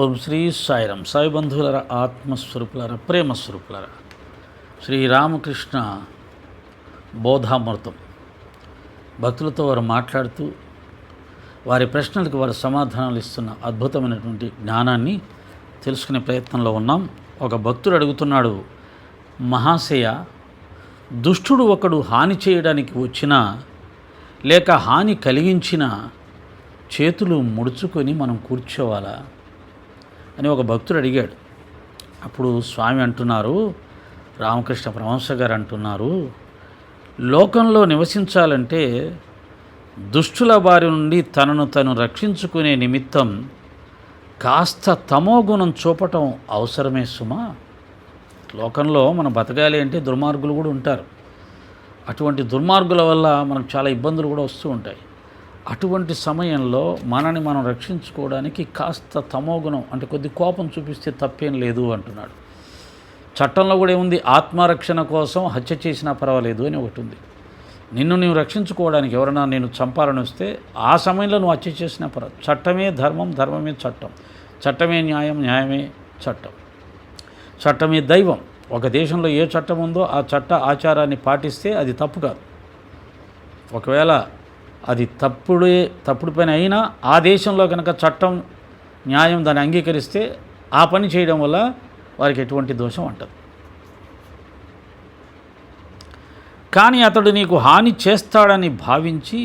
ఓం శ్రీ సాయిరం. సాయి బంధువులర ఆత్మస్వరూపులర ప్రేమస్వరూపులర శ్రీరామకృష్ణ బోధామృతం. భక్తులతో వారు మాట్లాడుతూ వారి ప్రశ్నలకు వారు సమాధానాలు ఇస్తున్న అద్భుతమైనటువంటి జ్ఞానాన్ని తెలుసుకునే ప్రయత్నంలో ఉన్నాం. ఒక భక్తుడు అడుగుతున్నాడు మహాశయ దుష్టుడు ఒకడు హాని చేయడానికి వచ్చినా లేక హాని కలిగించిన చేతులు ముడుచుకొని మనం కూర్చోవాలా? అని ఒక భక్తుడు అడిగాడు. అప్పుడు స్వామి అంటున్నారు రామకృష్ణ పరమహంస గారు అంటున్నారు లోకంలో నివసించాలంటే దుష్టుల బారి నుండి తనను తను రక్షించుకునే నిమిత్తం కాస్త తమోగుణం చూపటం అవసరమే సుమా. లోకంలో మనం బతకాలి అంటే దుర్మార్గులు కూడా ఉంటారు. అటువంటి దుర్మార్గుల వల్ల మనకు చాలా ఇబ్బందులు కూడా వస్తూ ఉంటాయి. అటువంటి సమయంలో మనని మనం రక్షించుకోవడానికి కాస్త తమోగుణం అంటే కొద్ది కోపం చూపిస్తే తప్పేం లేదు అంటున్నాడు. చట్టంలో కూడా ఏముంది? ఆత్మరక్షణ కోసం హత్య చేసినా పర్వాలేదు అని ఒకటి ఉంది. నిన్ను నువ్వు రక్షించుకోవడానికి ఎవరైనా నేను చంపాలని వస్తే ఆ సమయంలో నువ్వు హత్య చేసినా పర్వాలేదు చట్టమే ధర్మం ధర్మమే చట్టం. చట్టమే న్యాయం న్యాయమే చట్టం. చట్టమే దైవం. ఒక దేశంలో ఏ చట్టం ఉందో ఆ చట్ట ఆచారాన్ని పాటిస్తే అది తప్పు కాదు. ఒకవేళ అది తప్పుడే తప్పుడు పని అయినా ఆ దేశంలో కనుక చట్టం న్యాయం దాన్ని అంగీకరిస్తే ఆ పని చేయడం వల్ల వారికి ఎటువంటి దోషం అంటదు. కానీ అతడు నీకు హాని చేస్తాడని భావించి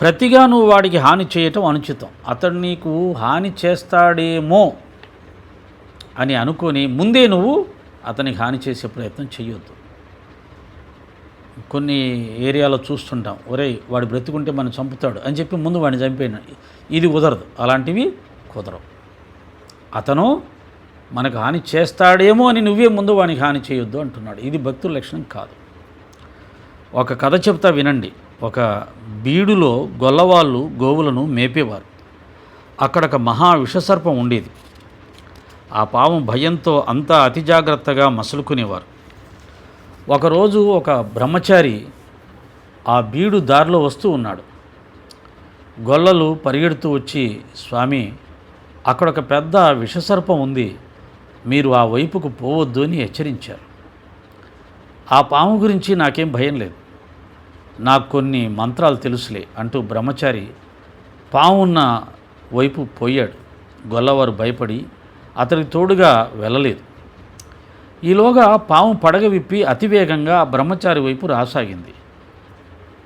ప్రతిగా నువ్వు వాడికి హాని చేయటం అనుచితం. అతడు నీకు హాని చేస్తాడేమో అని అనుకొని ముందే నువ్వు అతనికి హాని చేసే ప్రయత్నం చేయొద్దు. కొన్ని ఏరియాలో చూస్తుంటాం. ఒరేయ్ వాడు బ్రతుకుంటే మనం చంపుతాడు అని చెప్పి ముందు వాడిని చంపేయను. ఇది కుదరదు. అలాంటివి కుదరవు. అతను మనకు హాని చేస్తాడేమో అని నువ్వే ముందు వానికి హాని చేయొద్దు అంటున్నాడు. ఇది భక్తుల లక్షణం కాదు. ఒక కథ చెప్తా వినండి. ఒక బీడులో గొల్లవాళ్ళు గోవులను మేపేవారు. అక్కడ ఒక మహా విషసర్పం ఉండేది. ఆ పాము భయంతో అంతా అతి జాగ్రత్తగా మసులుకునేవారు. ఒకరోజు ఒక బ్రహ్మచారి ఆ బీడు దారిలో వస్తూ ఉన్నాడు. గొల్లలు పరిగెడుతూ వచ్చి స్వామి అక్కడ ఒక పెద్ద విషసర్పం ఉంది. మీరు ఆ వైపుకు పోవద్దు అని హెచ్చరించారు. ఆ పాము గురించి నాకేం భయం లేదు. నాకు కొన్ని మంత్రాలు తెలుసులే అంటూ బ్రహ్మచారి పాము ఉన్న వైపు పోయాడు. గొల్లవారు భయపడి అతనికి తోడుగా వెళ్ళలేదు. ఈలోగా పాము పడగ విప్పి అతివేగంగా బ్రహ్మచారి వైపు రాసాగింది.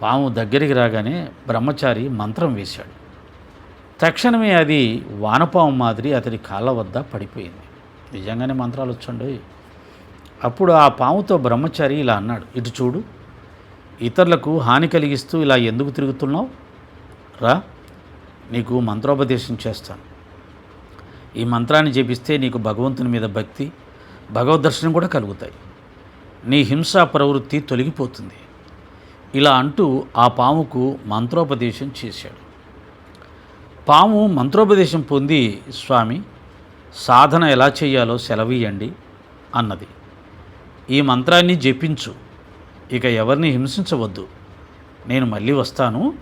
పాము దగ్గరికి రాగానే బ్రహ్మచారి మంత్రం వేశాడు. తక్షణమే అది వానపాము మాదిరి అతడి కాళ్ళ వద్ద పడిపోయింది. నిజంగానే మంత్రాలు వచ్చండి. అప్పుడు ఆ పాముతో బ్రహ్మచారి ఇలా అన్నాడు ఇటు చూడు ఇతరులకు హాని కలిగిస్తూ ఇలా ఎందుకు తిరుగుతున్నావు? రా నీకు మంత్రోపదేశం చేస్తాను. ఈ మంత్రాన్ని జపిస్తే నీకు భగవంతుని మీద భక్తి భగవద్ దర్శనం కూడా కలుగుతాయి. నీ హింసా ప్రవృత్తి తొలగిపోతుంది. ఇలా అంటూ ఆ పాముకు మంత్రోపదేశం చేశాడు. పాము మంత్రోపదేశం పొంది స్వామి సాధన ఎలా చేయాలో సెలవీయండి అన్నది. ఈ మంత్రాన్ని జపించు. ఇక ఎవరిని హింసించవద్దు. నేను మళ్ళీ వస్తాను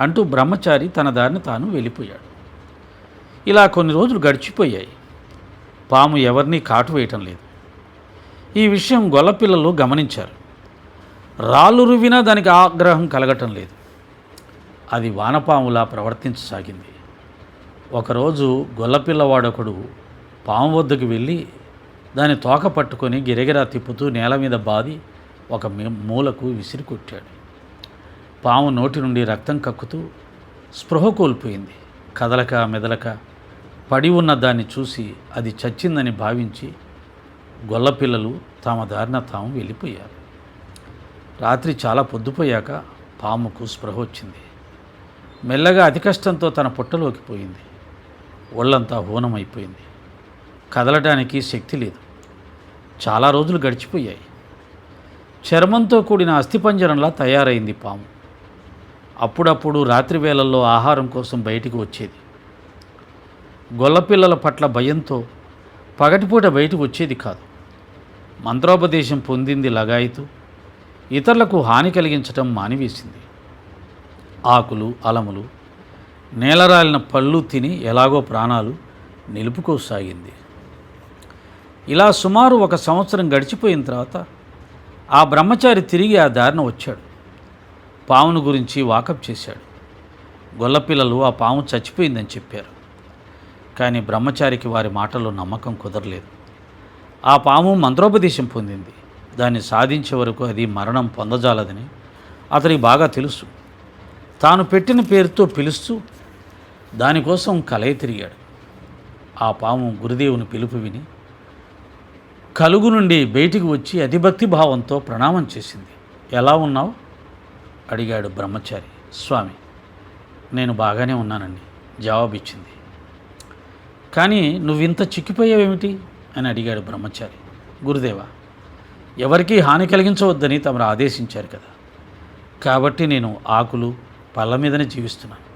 అంటూ బ్రహ్మచారి తన దారిని తాను వెళ్ళిపోయాడు. ఇలా కొన్ని రోజులు గడిచిపోయాయి. పాము ఎవరిని కాటు వేయటం లేదు. ఈ విషయం గొల్లపిల్లలు గమనించారు. రాళ్ళు రువినా దానికి ఆగ్రహం కలగటం లేదు. అది వానపాములా ప్రవర్తించసాగింది. ఒకరోజు గొల్లపిల్లవాడొకడు పాము వద్దకు వెళ్ళి దాని తోక పట్టుకొని గిరగిరా తిప్పుతూ నేల మీద బాది ఒక మూలకు విసిరి కొట్టాడు. పాము నోటి నుండి రక్తం కక్కుతూ స్పృహ కోల్పోయింది. కదలక మెదలక పడి ఉన్న దాన్ని చూసి అది చచ్చిందని భావించి గొల్లపిల్లలు తమ దారిన తాము వెళ్ళిపోయారు. రాత్రి చాలా పొద్దుపోయాక పాముకు స్పృహ వచ్చింది. మెల్లగా అతి కష్టంతో తన పుట్టలోకి పోయింది. ఒళ్ళంతా హూనమైపోయింది. కదలటానికి శక్తి లేదు. చాలా రోజులు గడిచిపోయాయి. చర్మంతో కూడిన అస్థిపంజరంలా తయారైంది పాము. అప్పుడప్పుడు రాత్రి వేళల్లో ఆహారం కోసం బయటికి వచ్చేది. గొల్లపిల్లల పట్ల భయంతో పగటిపూట బయటకు వచ్చేది కాదు. మంత్రోపదేశం పొందింది లగాయితూ ఇతరులకు హాని కలిగించటం మానివేసింది. ఆకులు అలములు నేలరాలిన పళ్ళు తిని ఎలాగో ప్రాణాలు నిలుపుకోసాగింది. ఇలా సుమారు ఒక సంవత్సరం గడిచిపోయిన తర్వాత ఆ బ్రహ్మచారి తిరిగి ఆ దారిన వచ్చాడు. పామును గురించి వాకప్ చేశాడు. గొల్లపిల్లలు ఆ పాము చచ్చిపోయిందని చెప్పారు. కానీ బ్రహ్మచారికి వారి మాటలో నమ్మకం కుదరలేదు. ఆ పాము మంత్రోపదేశం పొందింది. దాన్ని సాధించే వరకు అది మరణం పొందజాలదని అతనికి బాగా తెలుసు. తాను పెట్టిన పేరుతో పిలుస్తూ దానికోసం కలయి తిరిగాడు. ఆ పాము గురుదేవుని పిలుపు విని కలుగు నుండి బయటికి వచ్చి అతిభక్తి భావంతో ప్రణామం చేసింది. ఎలా ఉన్నావు? అడిగాడు బ్రహ్మచారి. స్వామి నేను బాగానే ఉన్నానండి జవాబిచ్చింది. కానీ నువ్వింత చిక్కిపోయావేమిటి? అని అడిగాడు బ్రహ్మచారి. గురుదేవ ఎవరికీ హాని కలిగించవద్దని తమరు ఆదేశించారు కదా. కాబట్టి నేను ఆకులు పళ్ళ మీదనే జీవిస్తున్నాను.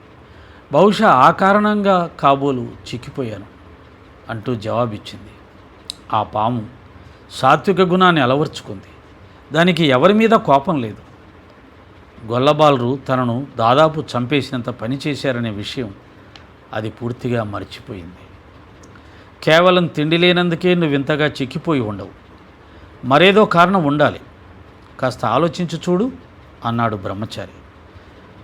బహుశా ఆ కారణంగా కాబోలు చిక్కిపోయాను అంటూ జవాబిచ్చింది. ఆ పాము సాత్విక గుణాన్ని అలవర్చుకుంది. దానికి ఎవరి మీద కోపం లేదు. గొల్లబాలరు తనను దాదాపు చంపేసినంత పని చేశారనే విషయం అది పూర్తిగా మర్చిపోయింది. కేవలం తిండి లేనందుకే నువ్వు ఇంతగా చిక్కిపోయి ఉండవు. మరేదో కారణం ఉండాలి. కాస్త ఆలోచించు చూడు అన్నాడు బ్రహ్మచారి.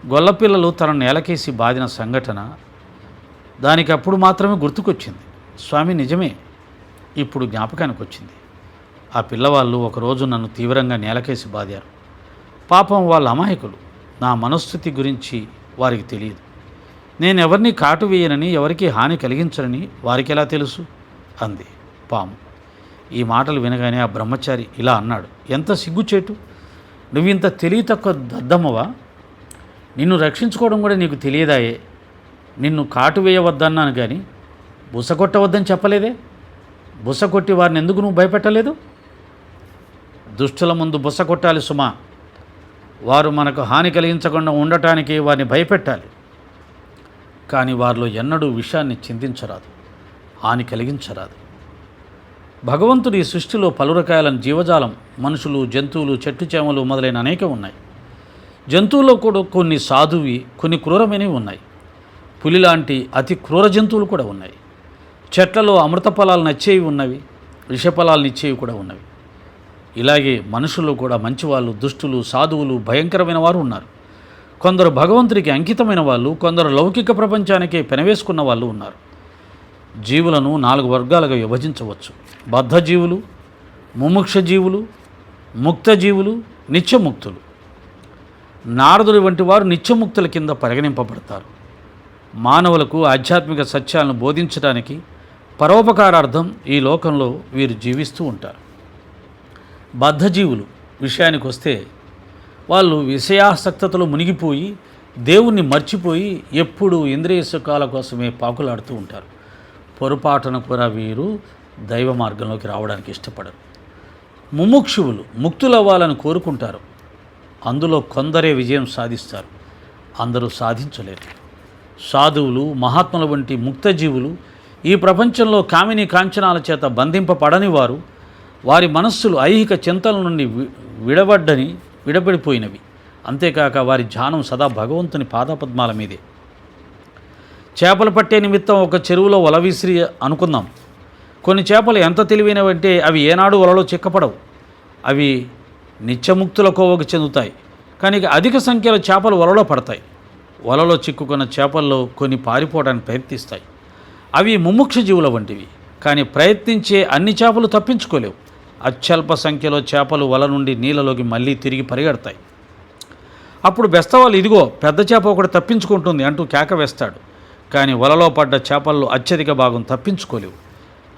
గొల్లపిల్లలు తన నేలకేసి బాదిన సంఘటన దానికి అప్పుడు మాత్రమే గుర్తుకొచ్చింది. స్వామి నిజమే ఇప్పుడు జ్ఞాపకానికి వచ్చింది ఆ పిల్లవాళ్ళు ఒకరోజు నన్ను తీవ్రంగా నేలకేసి బాదారు. పాపం వాళ్ళ అమాయకులు. నా మనస్థితి గురించి వారికి తెలియదు. నేను ఎవరిని కాటు వేయనని ఎవరికి హాని కలిగించనని వారికి ఎలా తెలుసు? అంది పాము. ఈ మాటలు వినగానే ఆ బ్రహ్మచారి ఇలా అన్నాడు ఎంత సిగ్గుచేటు? నువ్వు ఇంత తెలివి తక్కువ దద్దమ్మవా? నిన్ను రక్షించుకోవడం కూడా నీకు తెలియదాయే. నిన్ను కాటు వేయవద్దన్నాను కానీ బుస కొట్టవద్దని చెప్పలేదే? బుస కొట్టి వారిని ఎందుకు నువ్వు భయపెట్టలేదు? దుష్టుల ముందు బుస కొట్టాలి సుమా. వారు మనకు హాని కలిగించకుండా ఉండటానికి వారిని భయపెట్టాలి. కానీ వారిలో ఎన్నడూ విషయాన్ని చింతించరాదు హాని కలిగించరాదు. భగవంతుడి సృష్టిలో పలు రకాల జీవజాలం మనుషులు జంతువులు చెట్టు చేమలు మొదలైన అనేక ఉన్నాయి. జంతువుల్లో కూడా కొన్ని సాధువి కొన్ని క్రూరమైనవి ఉన్నాయి. పులి లాంటి అతి క్రూర జంతువులు కూడా ఉన్నాయి. చెట్లలో అమృత ఫలాలు నచ్చేవి ఉన్నవి విషఫలాలు ఇచ్చేవి కూడా ఉన్నవి. ఇలాగే మనుషులు కూడా మంచివాళ్ళు దుష్టులు సాధువులు భయంకరమైన వారు ఉన్నారు. కొందరు భగవంతుడికి అంకితమైన వాళ్ళు కొందరు లౌకిక ప్రపంచానికే పెనవేసుకున్న వాళ్ళు ఉన్నారు. జీవులను నాలుగు వర్గాలుగా విభజించవచ్చు. బద్ధ జీవులు ముముక్ష జీవులు ముక్త జీవులు నిత్యముక్తులు. నారదుడి వంటి వారు నిత్యముక్తుల కింద పరిగణింపబడతారు. మానవులకు ఆధ్యాత్మిక సత్యాలను బోధించడానికి పరోపకారార్థం ఈ లోకంలో వీరు జీవిస్తూ ఉంటారు. బద్ధజీవులు విషయానికి వస్తే వాళ్ళు విషయాసక్తతలో మునిగిపోయి దేవుణ్ణి మర్చిపోయి ఎప్పుడు ఇంద్రియ సుఖాల కోసమే పాకులాడుతూ ఉంటారు. పొరపాటున కూడా వీరు దైవ మార్గంలోకి రావడానికి ఇష్టపడరు. ముముక్షువులు ముక్తులవ్వాలని కోరుకుంటారు. అందులో కొందరే విజయం సాధిస్తారు. అందరూ సాధించలేరు. సాధువులు మహాత్ముల వంటి ముక్తజీవులు ఈ ప్రపంచంలో కామిని కాంచనాల చేత బంధింపబడని వారు వారి మనస్సులు ఐహిక చింతల నుండి విడబడ్డని విడబడిపోయినవి. అంతేకాక వారి ధ్యానం సదా భగవంతుని పాదపద్మాల మీదే. చేపలు పట్టే నిమిత్తం ఒక చెరువులో వల విసిరి అనుకుందాం. కొన్ని చేపలు ఎంత తెలివైనవంటే అవి ఏనాడు వలలో చిక్కపడవు. అవి నిత్యముక్తుల కోవకు చెందుతాయి. కానీ ఇక అధిక సంఖ్యలో చేపలు వలలో పడతాయి. వలలో చిక్కుకున్న చేపల్లో కొన్ని పారిపోవడానికి ప్రయత్నిస్తాయి. అవి ముముక్ష జీవుల వంటివి. కానీ ప్రయత్నించే అన్ని చేపలు తప్పించుకోలేవు. అత్యల్ప సంఖ్యలో చేపలు వల నుండి నీళ్ళలోకి మళ్ళీ తిరిగి పరిగెడతాయి. అప్పుడు బెస్తవాళ్ళు ఇదిగో పెద్ద చేప ఒకటి తప్పించుకుంటుంది అంటూ కేక వేస్తాడు. కానీ వలలో పడ్డ చేపల్లో అత్యధిక భాగం తప్పించుకోలేవు.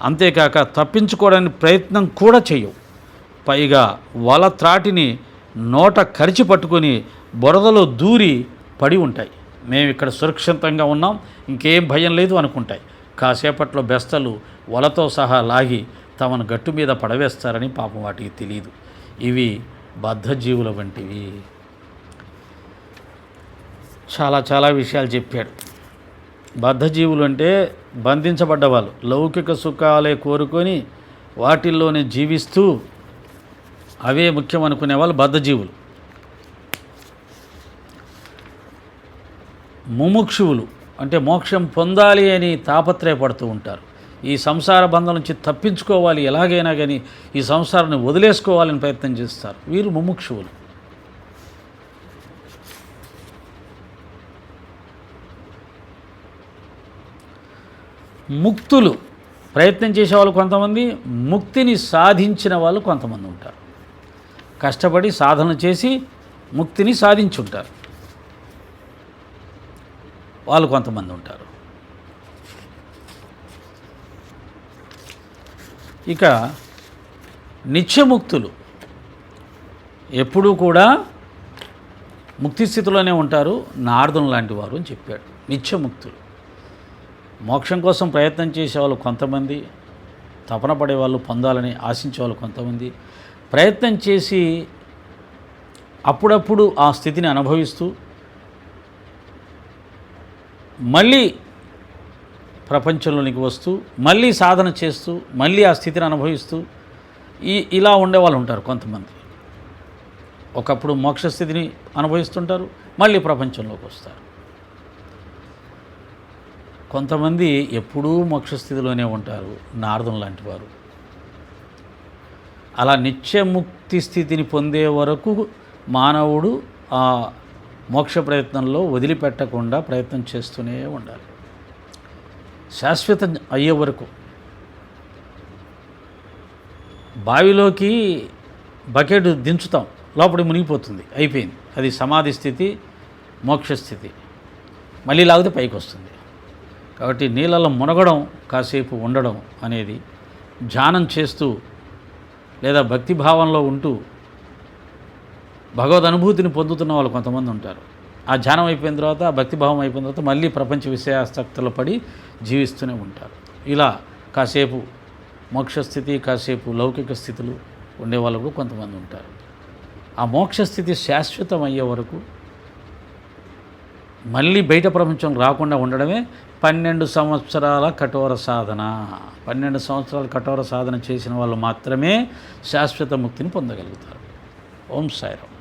అంతేకాక తప్పించుకోవడానికి ప్రయత్నం కూడా చేయవు. పైగా వల త్రాటిని నోట కరిచి పట్టుకొని బురదలో దూరి పడి ఉంటాయి. మేము ఇక్కడ సురక్షితంగా ఉన్నాం ఇంకేం భయం లేదు అనుకుంటాయి. కాసేపట్లో బెస్తలు వలతో సహా లాగి తమను గట్టు మీద పడవేస్తారని పాపం వాటికి తెలియదు ఇవి బద్ధజీవుల వంటివి. చాలా చాలా విషయాలు చెప్పాడు. బద్ధజీవులు అంటే బంధించబడ్డ వాళ్ళు లౌకిక సుఖాలే కోరుకొని వాటిల్లోనే జీవిస్తూ అవే ముఖ్యం అనుకునే వాళ్ళు బద్ధజీవులు. ముముక్షువులు అంటే మోక్షం పొందాలి అని తాపత్రయపడుతూ ఉంటారు. ఈ సంసార బంధం నుంచి తప్పించుకోవాలి ఎలాగైనా కానీ ఈ సంసారాన్ని వదిలేసుకోవాలని ప్రయత్నం చేస్తారు. వీరు ముముక్షువులు. ముక్తులు. ప్రయత్నం చేసేవాళ్ళు కొంతమంది ముక్తిని సాధించిన వాళ్ళు కొంతమంది ఉంటారు. కష్టపడి సాధన చేసి ముక్తిని సాధించుంటారు. వాళ్ళు కొంతమంది ఉంటారు. ఇక నిత్యముక్తులు ఎప్పుడూ కూడా ముక్తి స్థితిలోనే ఉంటారు నారదుని లాంటి వారు అని చెప్పాడు. నిత్యముక్తులు. మోక్షం కోసం ప్రయత్నం చేసేవాళ్ళు కొంతమంది తపన పడేవాళ్ళు పొందాలని ఆశించే వాళ్ళు కొంతమంది. ప్రయత్నం చేసి అప్పుడప్పుడు ఆ స్థితిని అనుభవిస్తూ మళ్ళీ ప్రపంచంలోనికి వస్తూ మళ్ళీ సాధన చేస్తూ మళ్ళీ ఆ స్థితిని అనుభవిస్తూ ఈ ఇలా ఉండే వాళ్ళు ఉంటారు కొంతమంది. ఒకప్పుడు మోక్షస్థితిని అనుభవిస్తుంటారు మళ్ళీ ప్రపంచంలోకి వస్తారు. కొంతమంది ఎప్పుడూ మోక్షస్థితిలోనే ఉంటారు నారదం లాంటి వారు. అలా నిత్యముక్తి స్థితిని పొందే వరకు మానవుడు ఆ మోక్ష ప్రయత్నంలో వదిలిపెట్టకుండా ప్రయత్నం చేస్తూనే ఉండాలి. శాశ్వతం అయ్యే వరకు. బావిలోకి బకెట్ దించుతాం లోపలి మునిగిపోతుంది అయిపోయింది. అది సమాధి స్థితి మోక్ష స్థితి. మళ్ళీ లాగితే పైకి వస్తుంది. కాబట్టి నీళ్ళలో మునగడం కాసేపు ఉండడం అనేది ధ్యానం చేస్తూ లేదా భక్తి భావంలో ఉంటూ భగవద్ అనుభూతిని పొందుతున్న వాళ్ళు కొంతమంది ఉంటారు. ఆ ధ్యానం అయిపోయిన తర్వాత ఆ భక్తిభావం అయిపోయిన తర్వాత మళ్ళీ ప్రపంచ విషయాసక్తులు పడి జీవిస్తూనే ఉంటారు. ఇలా కాసేపు మోక్షస్థితి కాసేపు లౌకిక స్థితులు ఉండేవాళ్ళు కూడా కొంతమంది ఉంటారు. ఆ మోక్షస్థితి శాశ్వతం అయ్యే వరకు మళ్ళీ బయట ప్రపంచం రాకుండా ఉండడమే పన్నెండు సంవత్సరాల కఠోర సాధన. పన్నెండు సంవత్సరాల కఠోర సాధన చేసిన వాళ్ళు మాత్రమే శాశ్వత ముక్తిని పొందగలుగుతారు. ఓం సాయిరామ్.